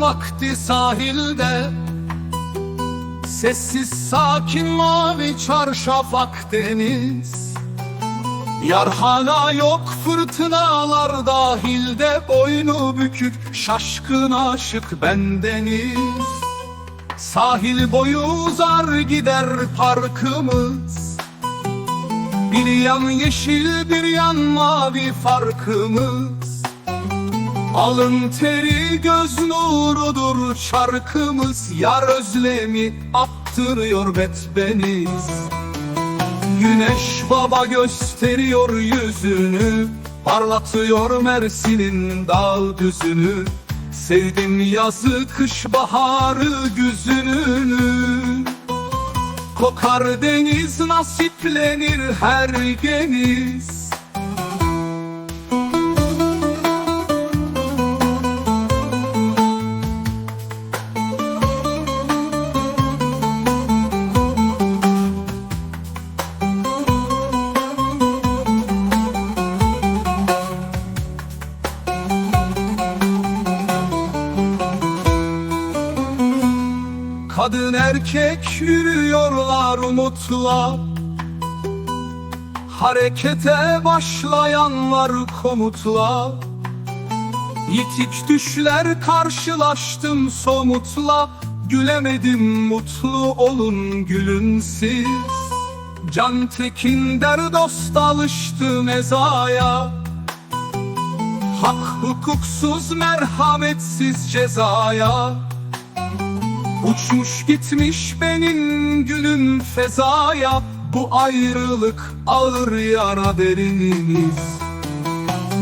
vakti sahilde. Sessiz sakin mavi çarşaf Akdeniz. Yar hala yok fırtınalar dahilde. Boynu bükük şaşkın aşık bendeniz. Sahil boyu uzar gider parkımız. Bir yan yeşil bir yan mavi farkımız Alın teri göz nurudur şarkımız Yar özlemi attırıyor betbeniz. Güneş baba gösteriyor yüzünü Parlatıyor Mersin'in dağ düzünü. Sevdim yazı kış baharı güzünü Kokar deniz nasiplenir her geniz Kadın erkek yürüyorlar umutla. Harekete başlayanlar komutla. Yitik düşler karşılaştım somutla. Gülemedim mutlu olun gülün siz. Can tekin der dost alıştı mezaya. Hak hukuksuz merhametsiz cezaya Uçmuş gitmiş benim gülüm fezaya. Bu ayrılık ağır yara derinimiz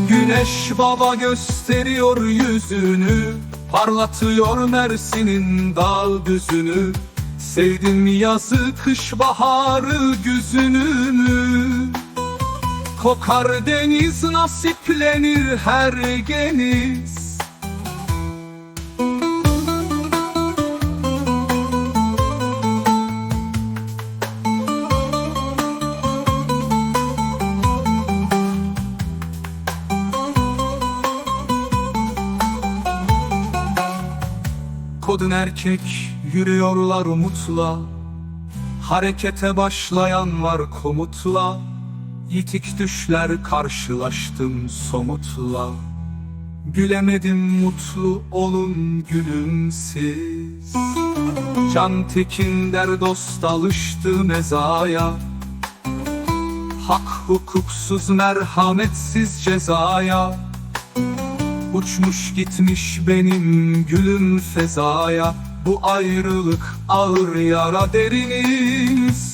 Güneş baba gösteriyor yüzünü Parlatıyor Mersin'in dağ düzünü. Sevdim yazı kış baharı güzünü Kokar deniz nasiplenir her geniz Kodun erkek yürüyorlar umutla. Harekete başlayan var komutla. Yitik düşler karşılaştım somutla. Gülemedim mutlu olun gülüm siz Can tekin der dost alıştı mezaya. Hak hukuksuz merhametsiz cezaya Uçmuş gitmiş benim gülüm fezaya Bu ayrılık ağır yara deriniz